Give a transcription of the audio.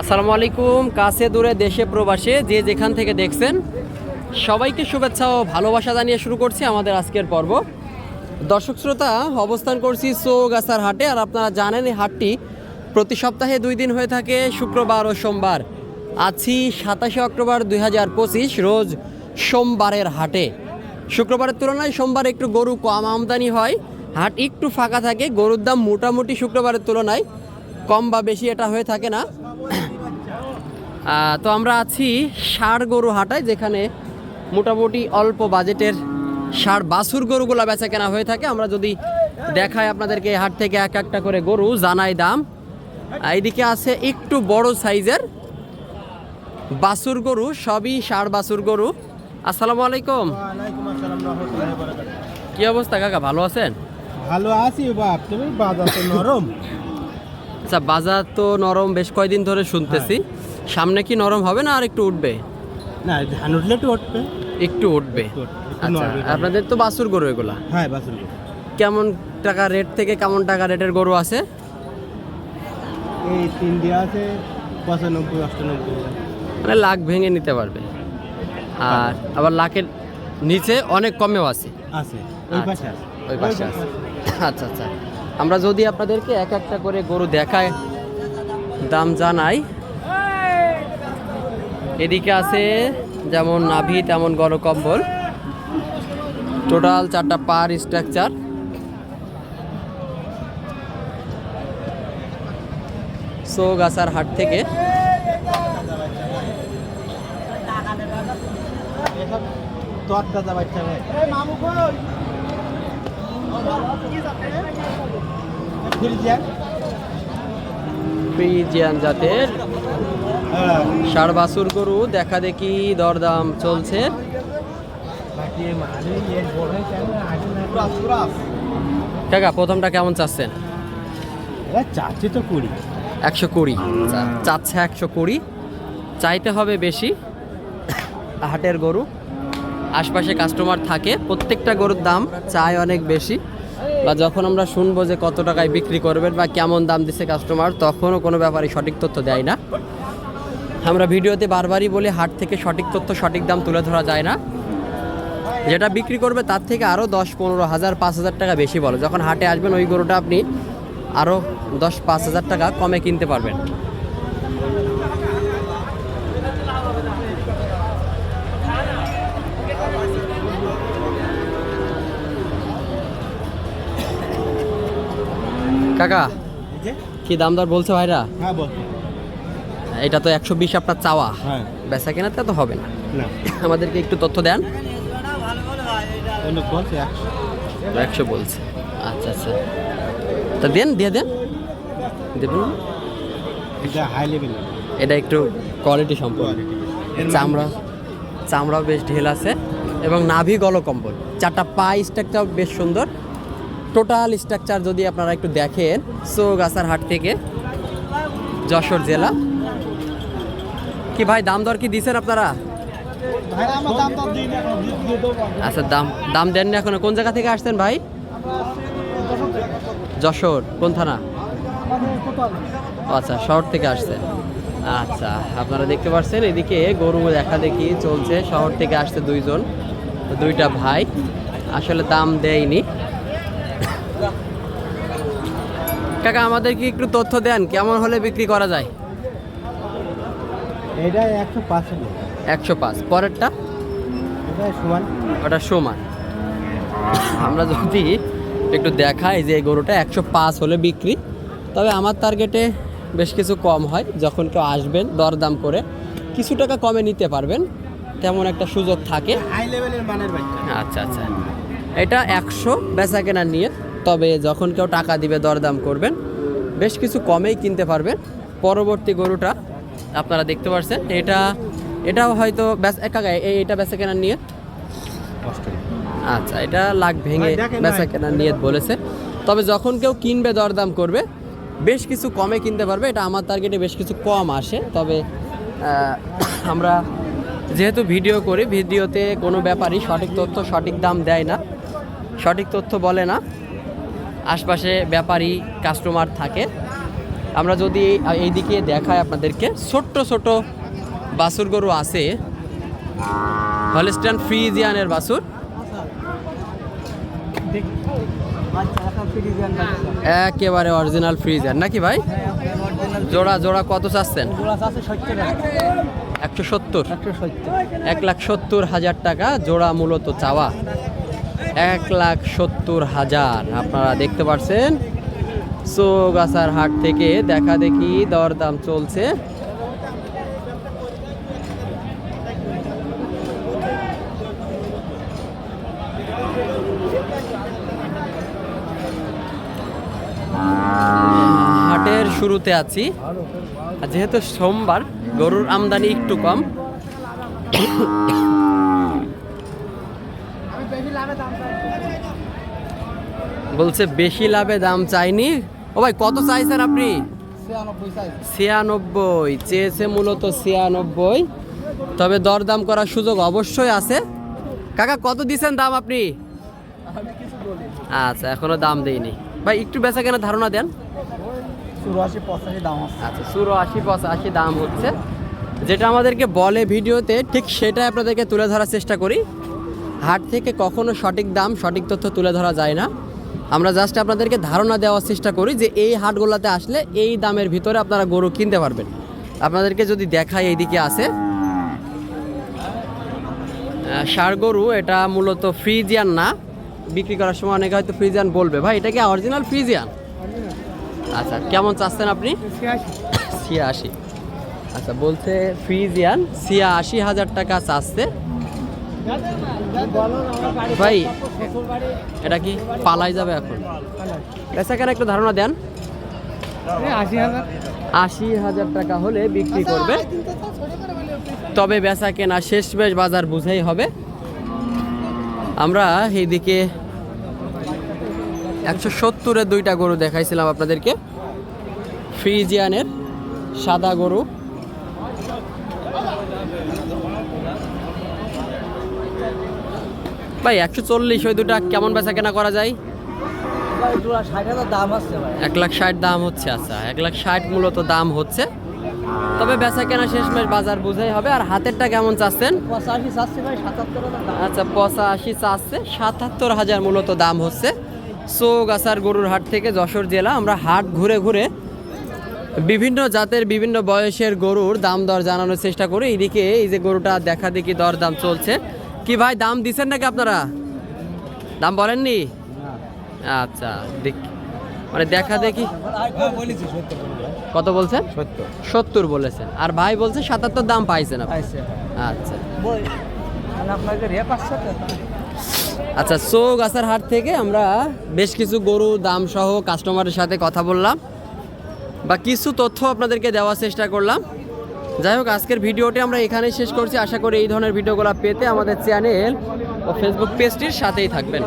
আসসালামু আলাইকুম, কাছে দূরে দেশে প্রবাসে যে যেখান থেকে দেখছেন, সবাইকে শুভেচ্ছা ও ভালোবাসা জানিয়ে শুরু করছি আমাদের আজকের পর্ব। দর্শক শ্রোতা, অবস্থান করছি চৌগাছার হাটে, আর আপনারা জানেন এই হাটটি প্রতি সপ্তাহে দুই দিন হয়ে থাকে, শুক্রবার ও সোমবার। আছি সাতাশে অক্টোবর দুই হাজার পঁচিশ, রোজ সোমবারের হাটে। শুক্রবারের তুলনায় সোমবার একটু গরু কম আমদানি হয়, হাট একটু ফাঁকা থাকে, গরুর দাম মোটামুটি শুক্রবারের তুলনায় কম বা বেশি এটা হয়ে থাকে না। তো আমরা আছি ষাড় গরু হাটায় যেখানে মোটামুটি অল্প বাজেটের ষাড় বাছুর গরুগুলো বেচা কেনা হয়ে থাকে। আমরা যদি দেখাই আপনাদেরকে হাট থেকে এক একটা করে গরু জানাই দাম। এইদিকে আছে একটু বড় সাইজের বাছুর গরু সবই ষাড় বাছুর গরু। আসসালামু আলাইকুম। কি অবস্থা কাকা ভালো আছেন? ভালো আছি বাপ তুমি? বাজার তো নরম। আচ্ছা বাজার তো নরম বেশ কয়দিন ধরে শুনতেছি। সামনে কি নরম হবে না আর একটু উঠবে? না ধান উঠলে একটু উঠবে। একটু উঠবে। আচ্ছা আপনাদের তো বাছুর গরু এগুলা। হ্যাঁ বাসুর কেমন টাকা রেট থেকে কেমন টাকা রেটের গরু আছে? এই তিন দিয়ে আছে পঁচানব্বই অষ্টানব্বই। মানে লাখ ভেঙে নিতে পারবে। আর আবার লাখের নিচে অনেক কমেও আছে। আছে। ওই আচ্ছা, পাশে আছে। ওই পাশে আছে। আচ্ছা আচ্ছা। আমরা যদি আপনাদেরকে এক একটা করে গরু দেখায় দাম জানাই এদিকে আছে যেমন নাভি তেমন গণকম্বল টোটাল চারটা পার স্ট্রাকচার সোগাছার হাট থেকে জাতের। ষাড় বাছুর গরু, দেখা দেখি দরদাম চলছে। কাকা, প্রথমটা কেমন চাচ্ছেন? চাচ্ছে তো কুড়ি একশো কুড়ি। চাচ্ছে একশো কুড়ি। চাইতে হবে বেশি। হাটের গরু। আশপাশে কাস্টমার থাকে। প্রত্যেকটা গরুর দাম চাই অনেক বেশি। বা যখন আমরা শুনব যে কত টাকায় বিক্রি করবেন বা কেমন দাম দিচ্ছে কাস্টমার তখনও কোনো ব্যাপারে সঠিক তথ্য দেয় না। আমরা ভিডিওতে বারবারই বলি হাট থেকে সঠিক তথ্য সঠিক দাম তুলে ধরা যায় না। যেটা বিক্রি করবে তার থেকে আরও দশ পনেরো হাজার পাঁচ হাজার টাকা বেশি বলো। যখন হাটে আসবেন ওই গরুটা আপনি আরও দশ পাঁচ হাজার টাকা কমে কিনতে পারবেন। কাকা কি দাম দর বলছে ভাইরা? হ্যাঁ বল এটা তো একশো বিশ আপনার চাওয়া। হ্যাঁ। বেচা কেনাতে তো হবে না। আমাদেরকে একটু তথ্য দেন। একশো। বলছে। আচ্ছা আচ্ছা। তা দেন দিয়ে দেন। দেবেন এটা একটু কোয়ালিটি সম্পন্ন চামড়া চামড়াও বেশ ঢেল আছে এবং নাভি গলকম্বল চারটা পা স্ট্রাকচার বেশ সুন্দর। টোটাল স্ট্রাকচার যদি আপনারা একটু দেখেন চৌগাছার হাট থেকে যশোর জেলা। কি ভাই দাম দর কি দিছেন আপনারা? আমার দাম দাম দিই না আচ্ছা এখনও। কোন জায়গা থেকে আসছেন ভাই? যশোর কোন থানা? আচ্ছা শহর থেকে আসছে। আচ্ছা আপনারা দেখতে পাচ্ছেন এদিকে গরু দেখা দেখি চলছে। শহর থেকে আসছে দুইজন দুইটা ভাই। আসলে দাম দেয়নি। কাকা আমাদের কি একটু তথ্য দেন কেমন হলে বিক্রি করা যায়? এটা একশো পাঁচ একশো পাঁচ। পরেরটা? সমান। ওটা সমান। আমরা যদি একটু দেখাই যে এই গরুটা একশো পাঁচ হলে বিক্রি তবে আমার টার্গেটে বেশ কিছু কম হয় যখন কেউ আসবেন দরদাম করে কিছু টাকা কমে নিতে পারবেন তেমন একটা সুযোগ থাকে। হাই লেভেলের মানের বাচ্চা আচ্ছা আচ্ছা। এটা একশো বেচা কেনা নিয়ে তবে যখন কেউ টাকা দিবে দরদাম করবেন বেশ কিছু কমেই কিনতে পারবেন। পরবর্তী গরুটা আপনারা দেখতে পাচ্ছেন এটা এটাও হয়তো বেচ কাকা এই- এটা বেচা কেনার নিয়ে আচ্ছা এটা লাখ ভেঙে বেচা কেনার নিয়ত বলেছে। তবে যখন কেউ কিনবে দরদাম করবে বেশ কিছু কমে কিনতে পারবে। এটা আমার টার্গেটে বেশ কিছু কম আসে। তবে আমরা যেহেতু ভিডিও করি ভিডিওতে কোনো ব্যাপারই সঠিক তথ্য সঠিক দাম দেয় না। সঠিক তথ্য বলে না। আশপাশে ব্যাপারী কাস্টমার থাকে। আমরা যদি এই- এইদিকে দেখাই আপনাদেরকে, ছোট্ট ছোট বাছুর গরু আছে। হলিস্টান ফ্রিজিয়ানের বাছুর একেবারে অরিজিনাল ফ্রিজিয়ান, নাকি ভাই? জোড়া জোড়া কত চাচ্ছেন? একশো সত্তর। এক লাখ সত্তর হাজার টাকা জোড়া মূলত চাওয়া। এক লাখ সত্তর হাজার, আপনারা দেখতে পাচ্ছেন সোগাছার হাট থেকে দেখা দেখি দরদাম চলছে। হাটের শুরুতে আছি। যেহেতু সোমবার, গরুর আমদানি একটু কম। বলছে বেশি লাভে দাম চাইনি। ও ভাই, কত চাইছেন আপনি? ছিয়ানব্বই। চেয়েছে মূলত ছিয়ানব্বই। তবে দরদাম করার সুযোগ অবশ্যই আছে। কাকা, কত দিছেন দাম আপনি? আচ্ছা এখনও দাম দেয়নি ভাই, একটু বেচা কেনা ধারণা দেন। চুরাশি আচ্ছা চুরো আশি পঁচাশি দাম হচ্ছে। যেটা আমাদেরকে বলে ভিডিওতে, ঠিক সেটাই আপনাদেরকে তুলে ধরার চেষ্টা করি। হাট থেকে কখনো সঠিক দাম, সঠিক তথ্য তুলে ধরা যায় না। আমরা জাস্ট আপনাদেরকে ধারণা দেওয়ার চেষ্টা করি যে এই হাটগুলোতে আসলে এই দামের ভিতরে আপনারা গরু কিনতে পারবেন। আপনাদেরকে যদি দেখাই এইদিকে আছে। সার গরু এটা মূলত ফ্রিজিয়ান না। বিক্রি করার সময় অনেকে হয়তো ফ্রিজিয়ান বলবে। ভাই এটা কি অরিজিনাল ফ্রিজিয়ান? আচ্ছা কেমন চাচ্ছেন আপনি? ছিয়াশি। আচ্ছা বলছে ফ্রিজিয়ান ছিয়াশি হাজার টাকা চাচ্ছে। ভাই, এটা কি পালাই যাবে এখন? বেচা কেন একটু ধারণা দেন। আশি হাজার টাকা হলে বিক্রি করবে। তবে বেচা কেনা শেষ বেশ বাজার বুঝেই হবে। আমরা এইদিকে একশো সত্তরের দুইটা গরু দেখাইছিলাম আপনাদেরকে। ফ্রিজিয়ানের সাদা গরু। ভাই একশো চল্লিশ ওই দুটা কেমন বেচা কেনা করা যায়? এক লাখ ষাট দাম হচ্ছে আচ্ছা এক লাখ ষাট মূলত দাম হচ্ছে। তবে বেচা কেনা শেষমেশ বাজার বুঝাই হবে আর হাতেরটা কেমন চাচ্ছেন? আচ্ছা পঁচাশি চাচ্ছে সাতাত্তর হাজার মূলত দাম হচ্ছে। চৌগাছার গরুর হাট থেকে যশোর জেলা আমরা হাট ঘুরে ঘুরে বিভিন্ন জাতের বিভিন্ন বয়সের গরুর দাম দর জানানোর চেষ্টা করি। এদিকে এই যে গরুটা দেখা দেখি দর দাম চলছে। কি ভাই দাম দিচ্ছেন নাকি আপনারা? দাম বলেননি? আচ্ছা দেখ মানে দেখা দেখি। কত বলছেন? সত্তর। বলেছেন। আর ভাই বলছে সাতাত্তর দাম পাইছেন পাইছে। আচ্ছা। আপনাকে রে আচ্ছা চৌগাছার হাট থেকে আমরা বেশ কিছু গরু দাম সহ কাস্টমারের সাথে কথা বললাম। বা কিছু তথ্য আপনাদেরকে দেওয়ার চেষ্টা করলাম। যাই হোক, আজকের ভিডিওটি আমরা এখানেই শেষ করছি। আশা করি এই ধরনের ভিডিওগুলো পেতে আমাদের চ্যানেল ও ফেসবুক পেজটির সাথেই থাকবেন।